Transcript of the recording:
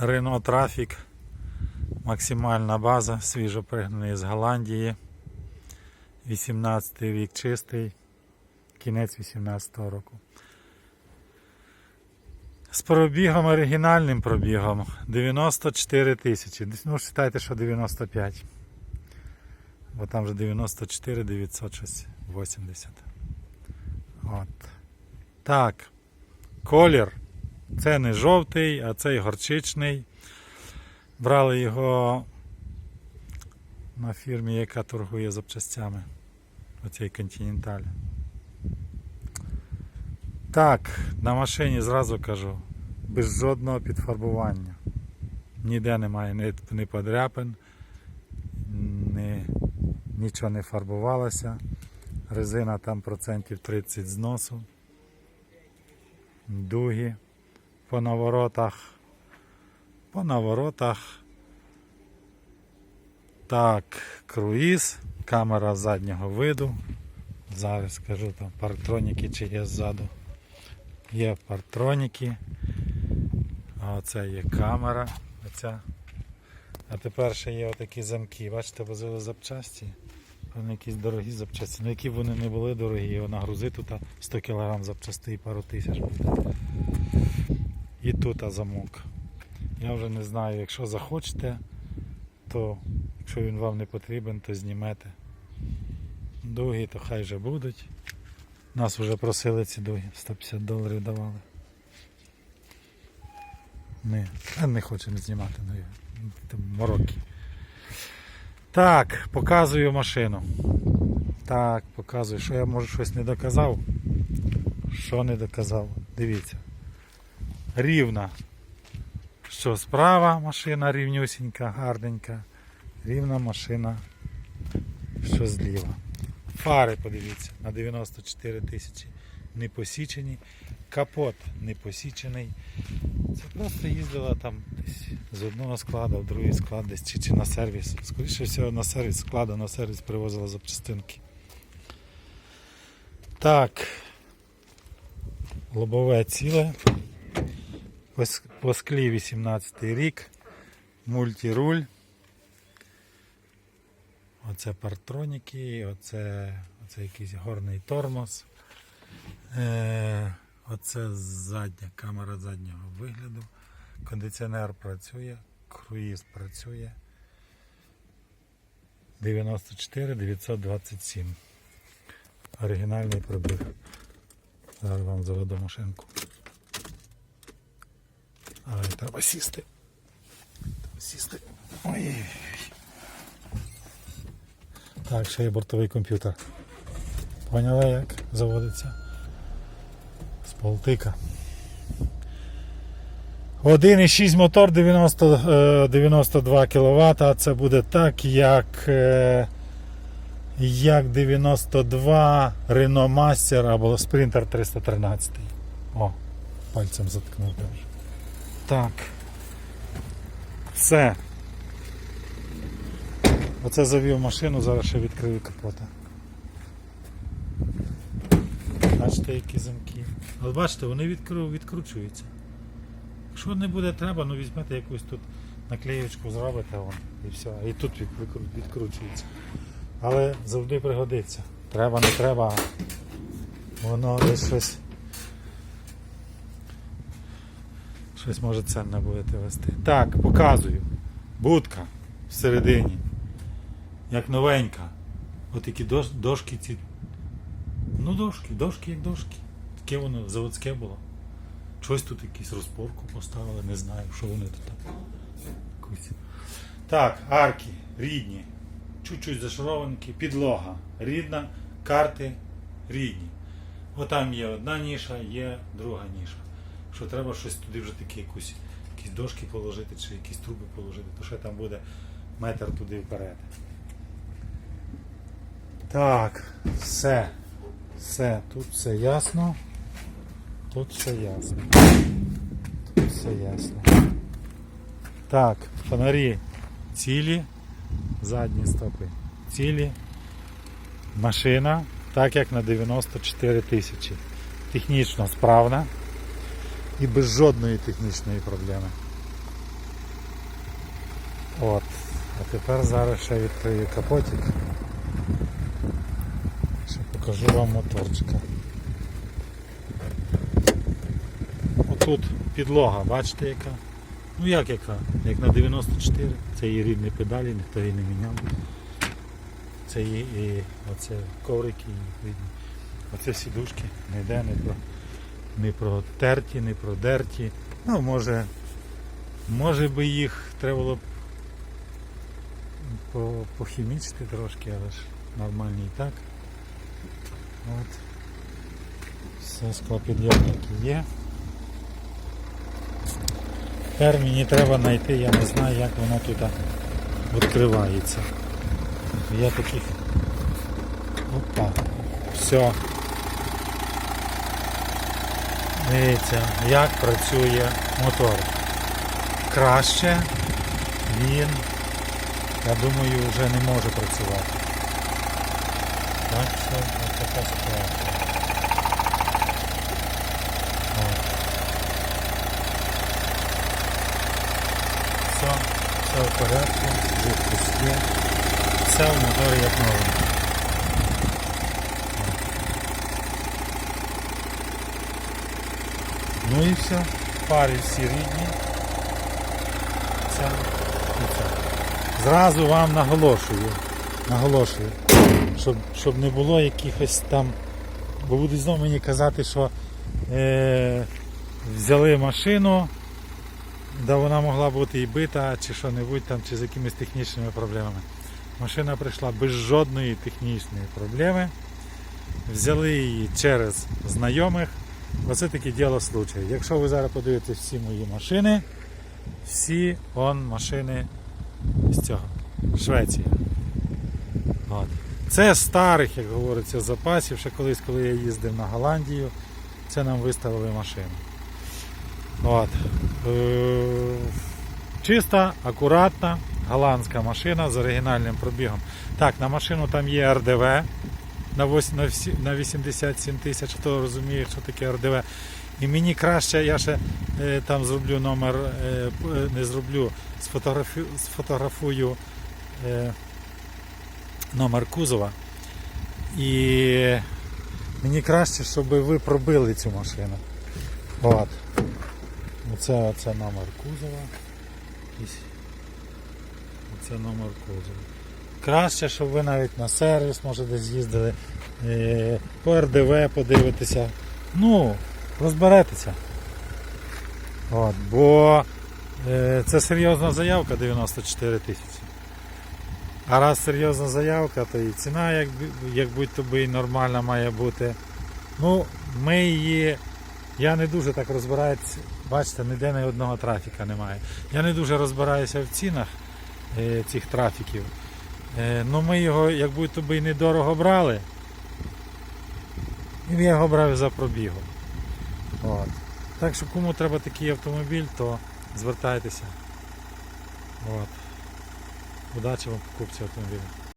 Renault Traffic. Максимальна база, свіжо пригнаний з Голландії. 18 рік чистий, кінець 18 року. З пробігом оригінальним пробігом 94 тисячі. Ну, вважайте, що 95. Бо там вже 94 980. От. Так. Колір. Це не жовтий, а цей горчичний. Брали його на фірмі, яка торгує запчастями. Оцей Continental. Так, на машині зразу кажу, без жодного підфарбування. Ніде немає ні, ні подряпин, ні, нічого не фарбувалося. Резина там процентів 30 зносу. Дуги по наворотах. По наворотах. Так, круїз, камера заднього виду. Зараз скажу там парктроніки чи є ззаду. Є парктроніки. А оце є камера. Оця. А тепер ще є отакі замки. Бачите, возили запчасті. Вони якісь дорогі запчасті. Ну які б вони не були дорогі, його нагрузи тут 100 кг запчастей пару тисяч буде. І тут замок. Я вже не знаю, якщо захочете, то якщо він вам не потрібен, то знімете. Дуги, то хай же будуть. Нас вже просили ці дуги, 150 доларів давали. А не хочемо знімати, ну мороки. Так, показую машину. Так, показую. Що я може щось не доказав? Що не доказав? Дивіться. Рівна. Що справа машина рівнюсінька, гарненька. Рівна машина, що зліва. Фари, подивіться, на 94 тисячі не посічені. Капот не посічений. Це просто їздила там десь з одного складу в другий склад десь чи, чи на сервіс. Скоріше всього на сервіс складу, на сервіс привозила запчастинки. Так. Лобове ціле. По склі 18 рік. Мультируль. Оце партроніки, оце, оце якийсь горний тормоз. Е, оце задня камера заднього вигляду. Кондиціонер працює, круїз працює. 94 927. Оригінальний пробіг. Зараз вам заведу машинку. Але треба сісти. Треба сісти. Ой. Так, ще є бортовий комп'ютер. Поняли, як заводиться? З полтика. 1,6 мотор 90, е, 92 кВт. Це буде так, як, е, як 92 Renault Master або Sprinter 313. О, пальцем заткнув даже. Так. Все. Оце завів машину, зараз ще відкрию капота. Бачите, які замки. От бачите, вони відкру, відкручуються. Якщо не буде треба, ну візьмете якусь тут наклеєчку, зробите вон, і все. І тут відкручується. Але завжди пригодиться. Треба, не треба. Воно десь щось. Щось може ценне будете вести. Так, показую. Будка всередині. Як новенька. От такі дош, дошки ці. Ну дошки, дошки як дошки. Таке воно заводське було. Щось тут якусь розпорку поставили, не знаю, що вони тут. Якусь. Так, арки рідні. Чуть-чуть зашаровані, підлога рідна, карти рідні. Отам є одна ніша, є друга ніша. Що треба щось туди вже такі якусь, якісь дошки положити чи якісь труби положити, то ще там буде метр туди вперед. Так, все. Все, тут все ясно. Тут все ясно. Тут все ясно. Так, фонарі цілі, задні стопи цілі. Машина, так як на 94 тисячі. Технічно справна і без жодної технічної проблеми. От. А тепер зараз ще відкрию капотик. Ще покажу вам моторчика. Отут підлога, бачите яка? Ну як яка? Як на 94. Це її рідні педалі, ніхто її не міняв. Це і оце коврики рідні. Оце сідушки ніде не про не протерті, не продерті. Ну, може, може би їх треба було б похімічити трошки, але ж нормальні і так. От. Все склопідйомники є. Тепер мені треба знайти, я не знаю, як воно тут відкривається. Я таких. Опа. Все. Дивіться, як працює мотор. Краще він, я думаю, вже не може працювати. Так що ось така ситуація. Все, все в порядку, жидкость є. Все в моторі як новенький. Ну і все. Пари всі рідні. Це і це. Зразу вам наголошую. Наголошую. Щоб, щоб не було якихось там. Бо будуть знову мені казати, що е, взяли машину, да вона могла бути і бита, чи що-небудь там, чи з якимись технічними проблемами. Машина прийшла без жодної технічної проблеми. Взяли її через знайомих. Оце таке діло случаю. Якщо ви зараз подивитесь всі мої машини, всі он машини з цього. Швеція. От. Це старих, як говориться, запасів. Ще колись, коли я їздив на Голландію, це нам виставили машину. От. Е, Чиста, акуратна, голландська машина з оригінальним пробігом. Так, на машину там є РДВ на вось- на 87 тисяч, хто розуміє, що таке РДВ. І мені краще, я ще е, там зроблю номер, е, е, не зроблю, сфотографую е, номер кузова. І мені краще, щоб ви пробили цю машину. От. Оце, оце номер кузова. Оце номер кузова. Краще, щоб ви навіть на сервіс, може десь їздили, е, по РДВ подивитеся. Ну, розберетеся. От, бо е, це серйозна заявка 94 тисячі. А раз серйозна заявка, то і ціна, як, як будь-то би і нормальна має бути. Ну, ми її. Я не дуже так розбираюся, бачите, ніде ні одного трафіка немає. Я не дуже розбираюся в цінах е, цих трафіків. Е, ну ми його, як будь-то би і недорого брали. І я його брав за пробігом. От. Так що кому треба такий автомобіль, то звертайтеся. От. Удачі вам покупці автомобіля.